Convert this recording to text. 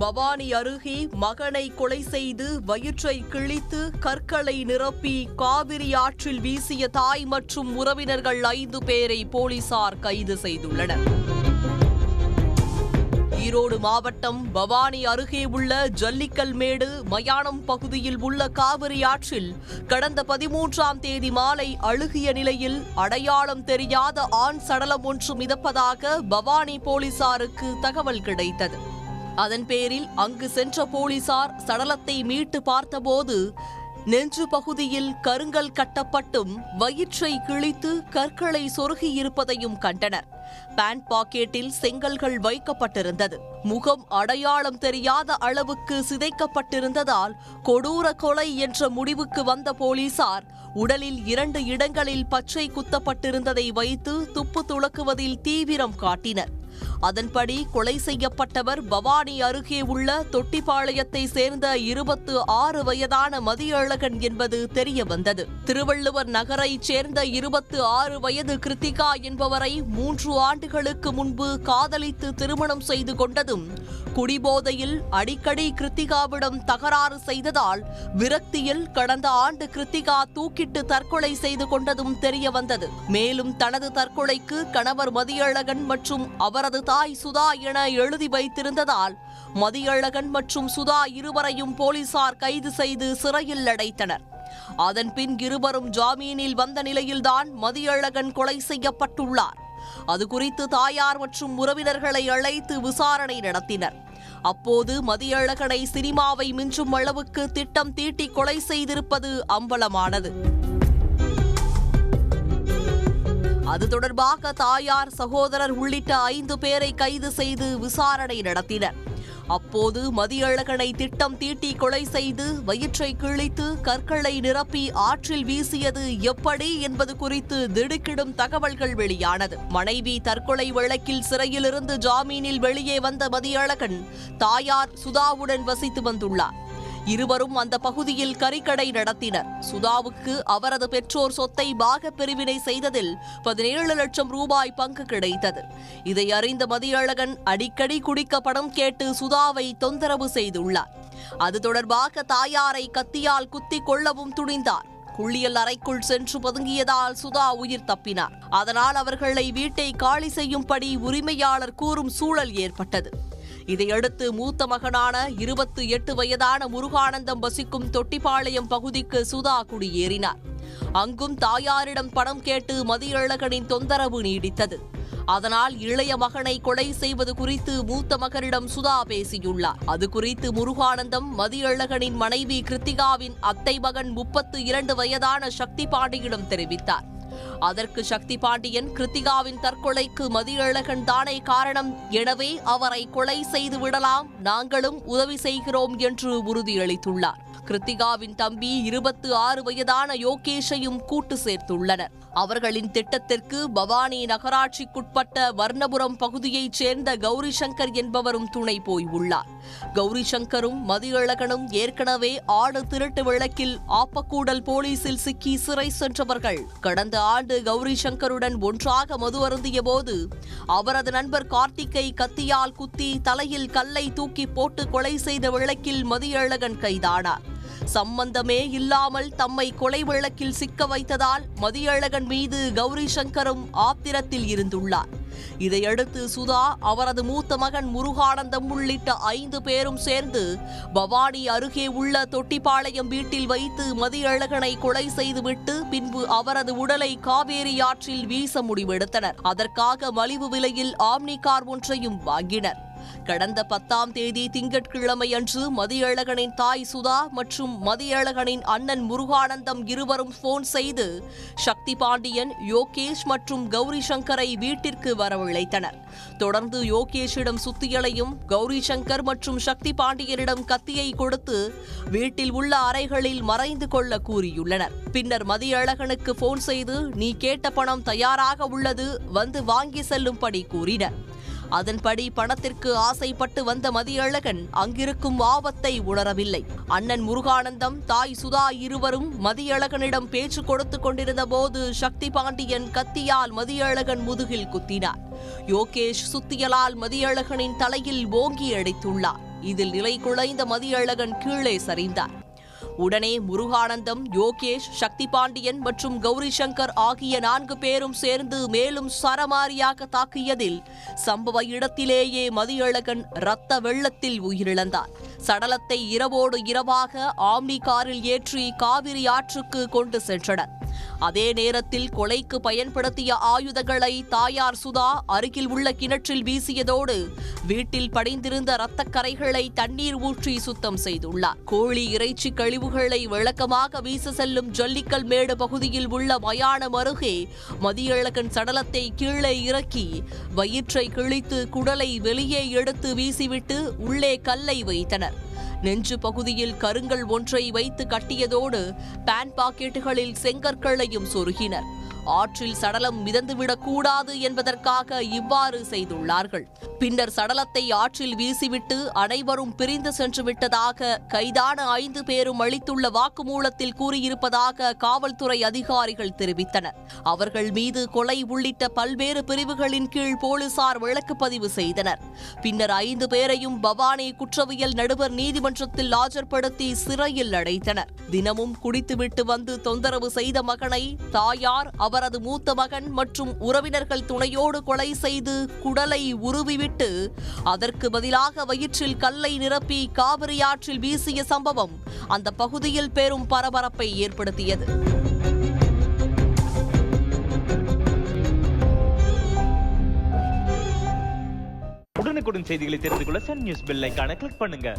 பவானி அருகே மகனை கொலை செய்து வயிற்றை கிழித்து கற்களை நிரப்பி காவிரி ஆற்றில் வீசிய தாய் மற்றும் உறவினர்கள் ஐந்து பேரை போலீசார் கைது செய்துள்ளனர். ஈரோடு மாவட்டம் பவானி அருகே உள்ள ஜல்லிக்கல்மேடு மயானம் பகுதியில் உள்ள காவிரி ஆற்றில் கடந்த பதிமூன்றாம் தேதி மாலை அழுகிய நிலையில் அடையாளம் தெரியாத ஆண் சடலம் ஒன்று மிதப்பதாக பவானி போலீசாருக்கு தகவல் கிடைத்தது. அதன் பேரில் அங்கு சென்ற போலீசார் சடலத்தை மீட்டு பார்த்தபோது நெஞ்சு பகுதியில் கருங்கல் கட்டப்பட்டும் வயிற்றை கிழித்து கற்களை சொருகியிருப்பதையும் கண்டனர். பேண்ட் பாக்கெட்டில் செங்கல்கள் வைக்கப்பட்டிருந்தது. முகம் அடையாளம் தெரியாத அளவுக்கு சிதைக்கப்பட்டிருந்ததால் கொடூர கொலை என்ற முடிவுக்கு வந்த போலீசார் உடலில் இரண்டு இடங்களில் பச்சை குத்தப்பட்டிருந்ததை வைத்து துப்பு துளக்குவதில் தீவிரம் காட்டினர். அதன்படி கொலை செய்யப்பட்டவர் பவானி அருகே உள்ள தொட்டிப்பாளையத்தை சேர்ந்த இருபத்து ஆறு வயதான மதியழகன் என்பது தெரியவந்தது. திருவள்ளுவர் நகரைச் சேர்ந்த இருபத்து ஆறு வயது கிருத்திகா என்பவரை மூன்று ஆண்டுகளுக்கு முன்பு காதலித்து திருமணம் செய்து கொண்டதும் குடிபோதையில் அடிக்கடி கிருத்திகாவிடம் தகராறு செய்ததால் விரக்தியில் கடந்த ஆண்டு கிருத்திகா தூக்கிட்டு தற்கொலை செய்து கொண்டதும் தெரியவந்தது. மேலும் தனது தற்கொலைக்கு கணவர் மதியழகன் மற்றும் அவரது தாய் சுதா என எழுதி வைத்திருந்ததால் மதியழகன் மற்றும் சுதா இருவரையும் போலீசார் கைது செய்து சிறையில் அடைத்தனர். அதன்பின் இருவரும் ஜாமீனில் வந்த நிலையில்தான் மதியழகன் கொலை செய்யப்பட்டுள்ளார். அது குறித்து தாயார் மற்றும் உறவினர்களை அழைத்து விசாரணை நடத்தினர். அப்போது மதியழகனை சினிமாவை மிஞ்சும் அளவுக்கு திட்டம் தீட்டி கொலை செய்திருப்பது அம்பலமானது. அது தொடர்பாக தாயார் சகோதரர் உள்ளிட்ட ஐந்து பேரை கைது செய்து விசாரணை நடத்தினர். அப்போது மதியழகனை திட்டம் தீட்டி கொலை செய்து வயிற்றை கிழித்து கற்களை நிரப்பி ஆற்றில் வீசியது எப்படி என்பது குறித்து திடுக்கிடும் தகவல்கள் வெளியானது. மனைவி தற்கொலை வழக்கில் சிறையிலிருந்து ஜாமீனில் வெளியே வந்த மதியழகன் தாயார் சுதாவுடன் வசித்து வந்துள்ளார். இருவரும் அந்த பகுதியில் கறிக்கடை நடத்தினர். சுதாவுக்கு அவரது பெற்றோர் சொத்தை பாக பிரிவினை செய்ததில் பதினேழு லட்சம் ரூபாய் பங்கு கிடைத்தது. இதை அறிந்த மதியழகன் அடிக்கடி குடிக்க பணம் கேட்டு சுதாவை தொந்தரவு செய்துள்ளார். அது தொடர்பாக தாயாரை கத்தியால் குத்தி கொள்ளவும் துணிந்தார். குள்ளியல் அறைக்குள் சென்று பதுங்கியதால் சுதா உயிர் தப்பினார். அதனால் அவர்களை வீட்டை காலி செய்யும்படி உரிமையாளர் கூறும் சூழல் ஏற்பட்டது. இதையடுத்து மூத்த மகனான இருபத்தி எட்டு வயதான முருகானந்தம் வசிக்கும் தொட்டிப்பாளையம் பகுதிக்கு சுதா குடியேறினார். அங்கும் தாயாரிடம் பணம் கேட்டு மதியழகனின் தொந்தரவு நீடித்தது. அதனால் இளைய மகனை கொலை செய்வது குறித்து மூத்த மகனிடம் சுதா பேசியுள்ளார். அது குறித்து முருகானந்தம் மதியழகனின் மனைவி கிருத்திகாவின் அத்தை மகன் முப்பத்து இரண்டு வயதான சக்தி பாண்டியிடம் தெரிவித்தார். அதற்கு சக்தி பாண்டியன் கிருத்திகாவின் தற்கொலைக்கு மதியழகன் தானே காரணம். எனவே அவரை கொலை செய்து விடலாம். நாங்களும் உதவி செய்கிறோம் என்று உறுதியளித்துள்ளார். கிருத்திகாவின் தம்பி இருபத்து ஆறு வயதான யோகேஷையும் கூட்டு சேர்த்துள்ளனர். அவர்களின் திட்டத்திற்கு பவானி நகராட்சிக்குட்பட்ட வர்ணபுரம் பகுதியைச் சேர்ந்த கௌரி சங்கர் என்பவரும் துணை போய் உள்ளார். கௌரி சங்கரும் மதியழகனும் ஏற்கனவே ஆடு திருட்டு விளக்கில் ஆப்பக்கூடல் போலீசில் சிக்கி சிறை சென்றவர்கள். கடந்த ஆண்டு கௌரி சங்கருடன் ஒன்றாக மது அருந்திய போது அவரது நண்பர் கார்த்திக்கை கத்தியால் குத்தி தலையில் கல்லை தூக்கி போட்டு கொலை செய்த விளக்கில் மதியழகன் கைதானார். சம்பந்தமே இல்லாமல் தம்மை கொலை வழக்கில் சிக்க வைத்ததால் மதியழகன் மீது கௌரி சங்கரும் ஆத்திரத்தில் இருந்துள்ளார். இதையடுத்து சுதா அவரது மூத்த மகன் முருகானந்தம் உள்ளிட்ட ஐந்து பேரும் சேர்ந்து பவானி அருகே உள்ள தொட்டிப்பாளையம் வீட்டில் வைத்து மதியழகனை கொலை செய்துவிட்டு பின்பு அவரது உடலை காவேரி ஆற்றில் வீச முடிவெடுத்தனர். அதற்காக மலிவு விலையில் ஆம்னி கார் ஒன்றையும் வாங்கினர். கடந்த பத்தாம் தேதி திங்கட்கிழமை அன்று மதியழகனின் தாய் சுதா மற்றும் மதியழகனின் அண்ணன் முருகானந்தம் இருவரும் போன் செய்து சக்தி பாண்டியன் யோகேஷ் மற்றும் கௌரி சங்கரை வீட்டிற்கு வரவழைத்தனர். தொடர்ந்து யோகேஷிடம் சுத்தியலையும் கௌரி சங்கர் மற்றும் சக்தி பாண்டியனிடம் கத்தியை கொடுத்து வீட்டில் உள்ள அறைகளில் மறைந்து கொள்ள கூறியுள்ளனர். பின்னர் மதியழகனுக்கு போன் செய்து நீ கேட்ட பணம் தயாராக உள்ளது வந்து வாங்கி செல்லும்படி கூறினர். அதன்படி பணத்திற்கு ஆசைப்பட்டு வந்த மதியழகன் அங்கிருக்கும் ஆபத்தை உணரவில்லை. அண்ணன் முருகானந்தம் தாய் சுதா இருவரும் மதியழகனிடம் பேச்சு கொடுத்து கொண்டிருந்த போது சக்தி பாண்டியன் கத்தியால் மதியழகன் முதுகில் குத்தினார். யோகேஷ் சுத்தியலால் மதியழகனின் தலையில் ஓங்கி அடித்துள்ளார். இதில் நிலை குலைந்த மதியழகன் கீழே சரிந்தார். உடனே முருகானந்தம் யோகேஷ் சக்தி பாண்டியன் மற்றும் கௌரி சங்கர் ஆகிய நான்கு பேரும் சேர்ந்து மேலும் சரமாரியாக தாக்கியதில் சம்பவ இடத்திலேயே மதியழகன் இரத்த வெள்ளத்தில் உயிரிழந்தார். சடலத்தை இரவோடு இரவாக ஆம்னி காரில் ஏற்றி காவிரி ஆற்றுக்கு கொண்டு சென்றனர். அதே நேரத்தில் கொலைக்கு பயன்படுத்திய ஆயுதங்களை தாயார் சுதா அருகில் உள்ள கிணற்றில் வீசியதோடு வீட்டில் படிந்திருந்த இரத்தக்கரைகளை தண்ணீர் ஊற்றி சுத்தம் செய்துள்ளார். கோழி இறைச்சி கழிவுகளை விளக்கமாக வீச செல்லும் ஜல்லிக்கல் மேடு பகுதியில் உள்ள மயானம் அருகே மதியழகன் சடலத்தை கீழே இறக்கி வயிற்றை கிழித்து குடலை வெளியே எடுத்து வீசிவிட்டு உள்ளே கல்லை வைத்தனர். நெஞ்சு பகுதியில் கருங்கல் ஒன்றை வைத்து கட்டியதோடு பேன் பாக்கெட்டுகளில் செங்கற்களையும் சொருகினர். ஆற்றில் சடலம் மிதந்துவிடக் கூடாது என்பதற்காக இவ்வாறு செய்துள்ளார்கள். பின்னர் சடலத்தை ஆற்றில் வீசிவிட்டு அனைவரும் பிரிந்து சென்று விட்டதாக கைதான ஐந்து பேரும் அளித்துள்ள வாக்குமூலத்தில் கூறியிருப்பதாக காவல்துறை அதிகாரிகள் தெரிவித்தனர். அவர்கள் மீது கொலை உள்ளிட்ட பல்வேறு பிரிவுகளின் கீழ் போலீசார் வழக்கு பதிவு செய்தனர். பின்னர் ஐந்து பேரையும் பவானி குற்றவியல் நடுவர் நீதிமன்றத்தில் ஆஜர்படுத்தி சிறையில் அடைத்தனர். தினமும் குடித்துவிட்டு வந்து தொந்தரவு செய்த மகனை தாயார் அவர் அவரது மூத்த மகன் மற்றும் உறவினர்கள் துணையோடு கொலை செய்து குடலை உருவிவிட்டு அதற்கு பதிலாக வயிற்றில் கல்லை நிரப்பி காவிரி ஆற்றில் வீசிய சம்பவம் அந்த பகுதியில் பெரும் பரபரப்பை ஏற்படுத்தியது. உடனுக்குடன் செய்திகளை தெரிந்து கொள்ள சன் நியூஸ் பெல் ஐகானை கிளிக் பண்ணுங்க.